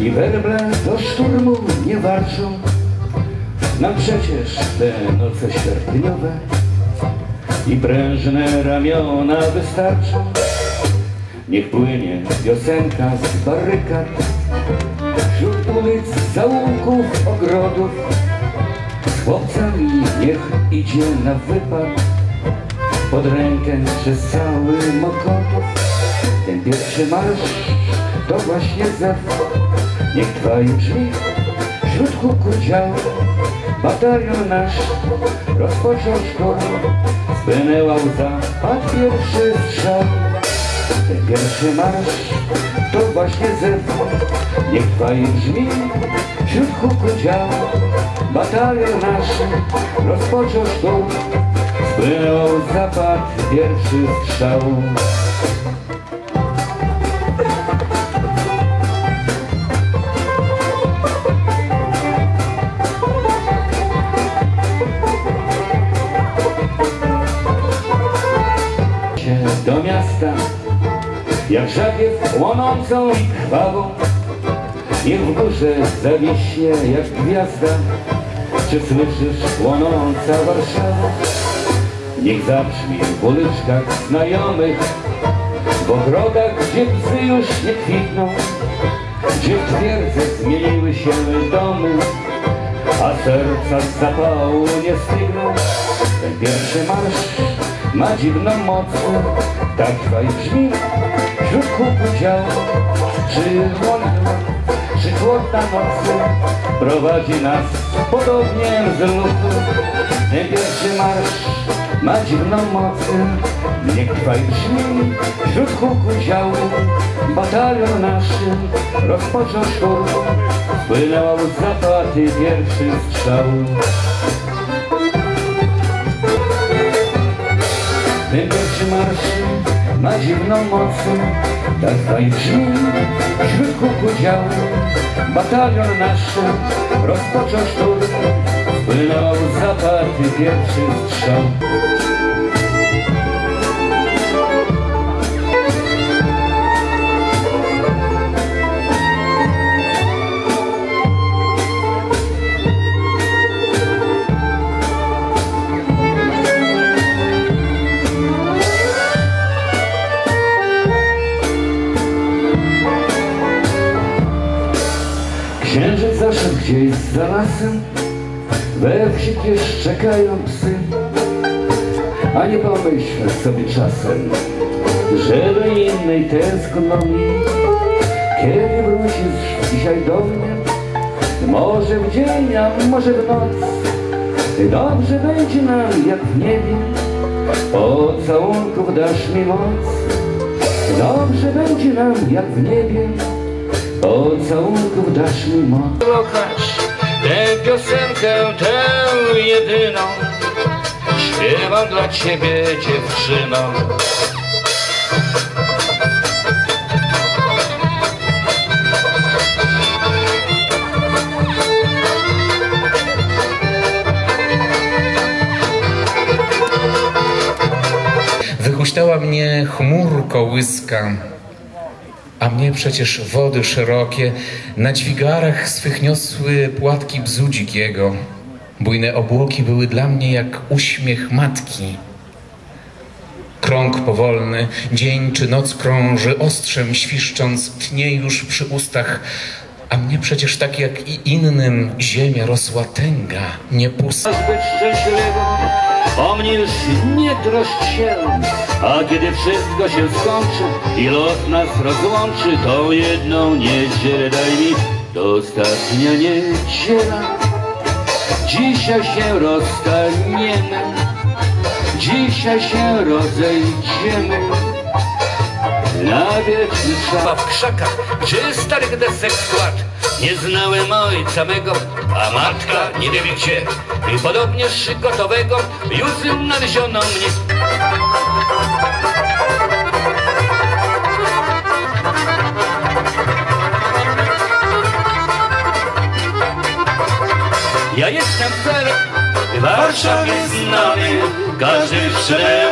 i werble do szturmu nie walczą. Nam przecież te noce sierpniowe i prężne ramiona wystarczą. Niech płynie piosenka z barykad, wśród ulic, zaułków, ogrodów. Z chłopcami niech idzie na wypad, pod rękę przez cały Mokotów. Ten pierwszy marsz to właśnie zew, niech trwa i brzmi wśród huku dział. Batalion nasz rozpoczął szkołę, spłynęła łza, padł pierwszy strzał. Ten pierwszy marsz to właśnie zew, niech trwa i brzmi wśród huku dział. Batalion nasz rozpoczął szkołę, spłynęła łza, padł pierwszy strzał. Jak żabiew płonącą i krwawą Niech w górze jak gwiazda. Czy słyszysz płonąca Warszawa? Niech zabrzmi w uliczkach znajomych W ogrodach, gdzie psy już nie kwitną. Gdzie w twierdze zmieniły się domy A serca z zapału nie stygną. Ten pierwszy marsz ma dziwną moc Tak trwa brzmi wśród huku dział Czy chłodna, czy chłodna nocy Prowadzi nas podobnie z luku Ten pierwszy marsz ma dziwną moc Niech trwa i brzmi wśród huku dział Batalion nasz rozpoczął sztur Spłynęła z zapaty pierwszy strzał. Ten pierwszy marsz ma dziwną moc. Tak trwa i brzmi kuku dział Batalion nasz rozpoczął szturm. Spłynął z zapaty pierwszy strzał gdzieś za lasem We wsi też czekają psy. A nie pomyślę sobie czasem Że do innej tęskno mi. Kiedy wrócisz dzisiaj do mnie Może w dzień, a może w noc. Dobrze będzie nam jak w niebie Pocałunków dasz mi moc. Dobrze będzie nam jak w niebie Pocałunków dasz mi moc tę piosenkę, tę jedyną Śpiewam dla ciebie dziewczyno. Wyhuśtała mnie chmurko łyska, a mnie przecież wody szerokie na dźwigarach swych niosły płatki bzudzik jego. Bujne obłoki były dla mnie jak uśmiech matki. Krąg powolny, dzień czy noc krąży, ostrzem świszcząc, tnie już przy ustach, a mnie przecież tak jak i innym ziemia rosła tęga, nie pusta. zbyt szczęśliwą O mnie już nie troszcz się A kiedy wszystko się skończy I los nas rozłączy Tą jedną niedzielę daj mi To ostatnia niedziela Dzisiaj się rozstaniemy Dzisiaj się rozejdziemy Na wieczny czas w krzakach, gdzie starych desek skład. Nie znałem ojca mego, a matka nie wiem gdzie I podobnież gotowego już nadwiesiono mnie Ja jestem wcale w Warszawie znany Każdy przede mną